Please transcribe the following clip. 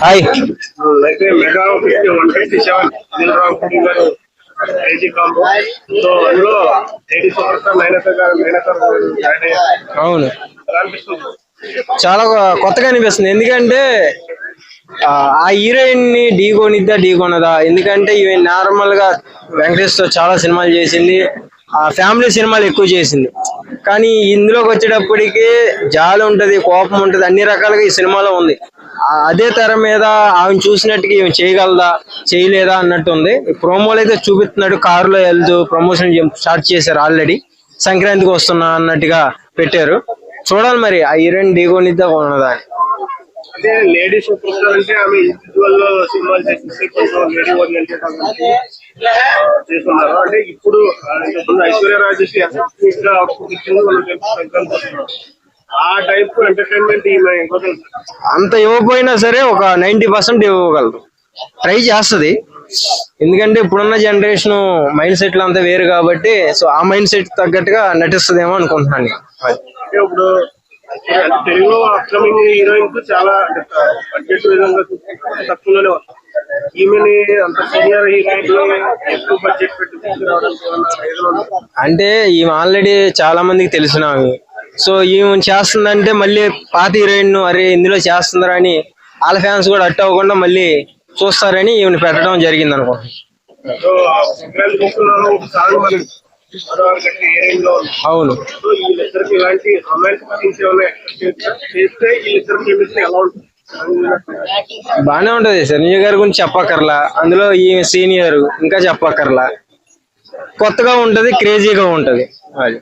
Hi. అయితే mega fifty one fifty seven రావు కుడి గారు ఐటీ కాంబో సో అందులో లేడీ సూపర్ స్టార్ నైనత గారు నైనత జాయిన్ అయ్యారు. అవును. చాలా కొత్తగా అనిపిస్తుంది. ఎందుకంటే ఆ హీరోయిన్ని ఢీకొనిద్దా ఢీకొనదా ఎందుకంటే ఇవి నార్మల్గా వెంకటేష్తో చాలా సినిమాలు చేసింది. ఆ ఫ్యామిలీ సినిమాలు ఎక్కువ చేసింది. కానీ ఇందులోకి వచ్చేటప్పటికి జాలి ఉంటది కోపం ఉంటది అన్ని రకాలుగా ఈ సినిమాలో ఉంది. అదే తెర మీద ఆమె చూసినట్టుగా ఈమె చేయగలదా చేయలేదా అన్నట్టు ఉంది. ప్రోమోలు అయితే చూపిస్తున్నాడు కారులో వెళ్తూ ప్రమోషన్ స్టార్ట్ చేశారు ఆల్రెడీ. సంక్రాంతికి వస్తున్నా అన్నట్టుగా పెట్టారు. చూడాలి మరి ఆ హీరోయిన్ ఢీకొనిద్దా కొనదా అని. అంటే లేడీ సూపర్ స్టార్ అంటే ఆమె ఇండివిజువల్ సినిమాలు చేసేసి కొంచెం లేడీ ఓరియంటెడ్ చేస్తున్నారు. అంటే ఇప్పుడు ఆ, ఐశ్వర్య రాజేష్ మనం టైప్ ఎంటర్టైన్మెంట్ ఈమె అంత ఇవ్వకపోయినా సరే ఒక నైంటీ పర్సెంట్ ఇవ్వగలదు. ట్రై చేస్తుంది. ఎందుకంటే ఇప్పుడున్న జనరేషన్ మైండ్ సెట్లు అంతా వేరు కాబట్టి సో ఆ మైండ్ సెట్ తగ్గట్టుగా నటిస్తుందేమో అనుకుంటున్నాను ఇప్పుడు తెలుగులో అప్కమింగ్ హీరోయిన్స్ చాలా బడ్జెట్ విధంగా తక్కువలోనే ఈమెని అంత సీనియర్ హీరోయిన్ ఎక్కువ బడ్జెట్ పెట్టి ఉందా? అంటే ఈమె ఆల్రెడీ చాలా మందికి తెలిసిన సో ఈమె చేస్తుందంటే మళ్ళీ పాత హీరోయిన్ అరే ఇందులో చేస్తుందరా అని వాళ్ళ ఫ్యాన్స్ కూడా అట్ అవ్వకుండా మళ్ళీ చూస్తారని ఈమెను పెట్టడం జరిగింది అనుకుంటున్నాను అవును. బానే ఉంటది సంజయ్ గారి గురించి చెప్పక్కర్లా. అందులో ఈ సీనియర్ ఇంకా చెప్పక్కర్లా. కొత్తగా ఉంటది క్రేజీగా ఉంటది. అది.